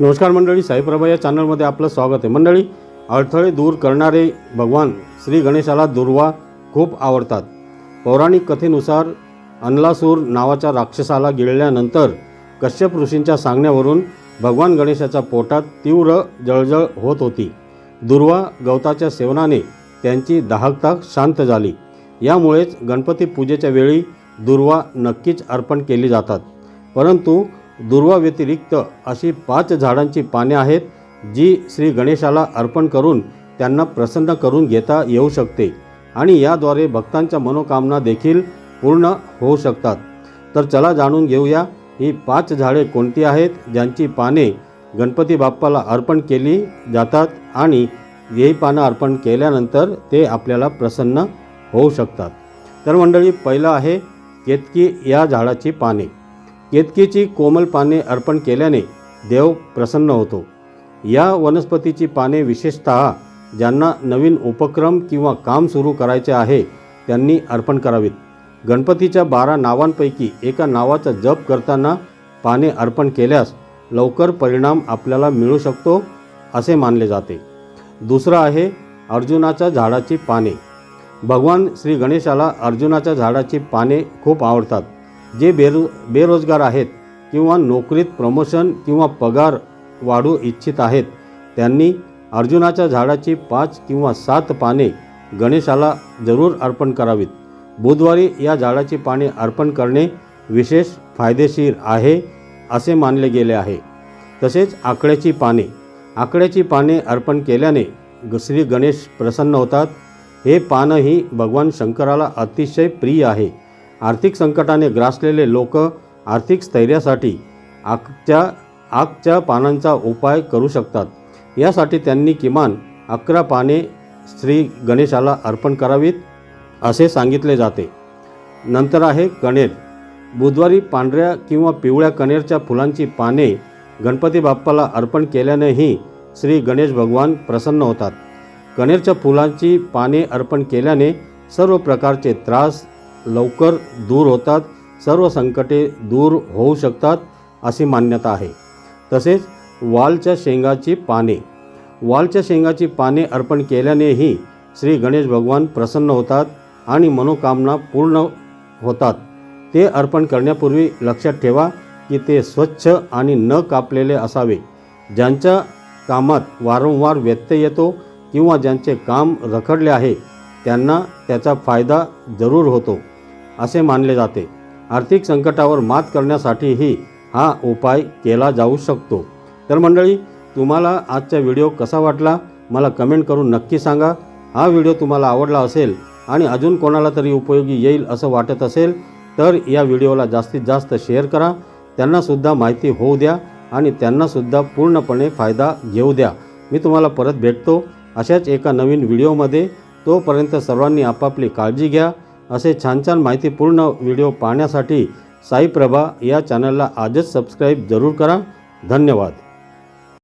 नमस्कार मंडळी साईप्रभा या चॅनलमध्ये आपलं स्वागत आहे. मंडळी अडथळे दूर करणारे भगवान श्री गणेशाला दुर्वा खूप आवडतात. पौराणिक कथेनुसार अनलासूर नावाच्या राक्षसाला गिळल्यानंतर कश्यप ऋषींच्या सांगण्यावरून भगवान गणेशाच्या पोटात तीव्र जळजळ होत होती. दुर्वा गवताच्या सेवनाने त्यांची दाहकता शांत झाली. यामुळेच गणपती पूजेच्या वेळी दुर्वा नक्कीच अर्पण केली जातात. परंतु दुर्वा व्यतिरिक्त अशी पाच झाडांची पाने आहेत जी श्री गणेशाला अर्पण करून त्यांना प्रसन्न करून घेता येऊ शकते. आणि याद्वारे भक्तांच्या मनोकामना देखील पूर्ण होऊ शकतात. तर चला जाणून घेऊया ही पाच झाडे कोणती आहेत ज्यांची पाने गणपती बाप्पाला अर्पण केली जातात आणि ही पानं अर्पण केल्यानंतर ते आपल्याला प्रसन्न होऊ शकतात. तर मंडळी पहिलं आहे केतकी या झाडाची पाने. केतकीची कोमल पाने अर्पण केल्याने देव प्रसन्न होतो. या वनस्पतीची पाने विशेषत ज्यांना नवीन उपक्रम किंवा काम सुरू करायचे आहे त्यांनी अर्पण करावीत. गणपतीच्या बारा नावांपैकी एका नावाचा जप करताना पाने अर्पण केल्यास लवकर परिणाम आपल्याला मिळू शकतो असे मानले जाते. दुसरं आहे अर्जुनाच्या झाडाची पाने. भगवान श्री गणेशाला अर्जुनाच्या झाडाची पाने खूप आवडतात. जे बेरो बेरोजगार आहेत किंवा नोकरीत प्रमोशन किंवा पगार वाढू इच्छित आहेत त्यांनी अर्जुनाच्या झाडाची पाच किंवा सात पाने गणेशाला जरूर अर्पण करावीत. बुधवारी या झाडाची पाने अर्पण करणे विशेष फायदेशीर आहे असे मानले गेले आहे. तसेच आकड्याची पाने आकड्याची पाने अर्पण केल्याने श्री गणेश प्रसन्न होतात. हे पानही भगवान शंकराला अतिशय प्रिय आहे. आर्थिक संकटाने ग्रासलेले लोक आर्थिक स्थैर्यासाठी आगच्या आगच्या पानांचा उपाय करू शकतात. यासाठी त्यांनी किमान अकरा पाने श्री गणेशाला अर्पण करावीत असे सांगितले जाते. नंतर आहे कणेर. बुधवारी पांढऱ्या किंवा पिवळ्या कणेरच्या फुलांची पाने गणपती बाप्पाला अर्पण केल्यानेही श्री गणेश भगवान प्रसन्न होतात. कणेरच्या फुलांची पाने अर्पण केल्याने सर्व प्रकारचे त्रास लवकर दूर होतात सर्व संकटे दूर होऊ शकतात अशी मान्यता आहे. तसेच वालच्या शेंगाची पाने. वालच्या शेंगाची पाने अर्पण केल्यानेही श्री गणेश भगवान प्रसन्न होतात आणि मनोकामना पूर्ण होतात. ते अर्पण करण्यापूर्वी लक्षात ठेवा की ते स्वच्छ आणि न कापलेले असावे. ज्यांच्या कामात वारंवार व्यत्यय येतो किंवा ज्यांचे काम रखडले आहे त्यांना त्याचा फायदा जरूर होतो असे मानले जाते. आर्थिक संकटावर मात करण्यासाठीही हा उपाय केला जाऊ शकतो. तर मंडळी तुम्हाला आजचा व्हिडिओ कसा वाटला? मला कमेंट करून नक्की सांगा. हा व्हिडिओ तुम्हाला आवडला असेल आणि अजून कोणाला तरी उपयोगी येईल असं वाटत असेल तर या व्हिडिओला जास्तीत जास्त शेअर करा. त्यांनासुद्धा माहिती होऊ द्या आणि त्यांनासुद्धा पूर्णपणे फायदा घेऊ द्या. मी तुम्हाला परत भेटतो अशाच एका नवीन व्हिडिओमध्ये. तोपर्यंत सर्वांनी आपापली काळजी घ्या. असे छान छान माहितीपूर्ण व्हिडिओ पाहण्यासाठी साईप्रभा या चॅनलला आजच सबस्क्राईब जरूर करा. धन्यवाद.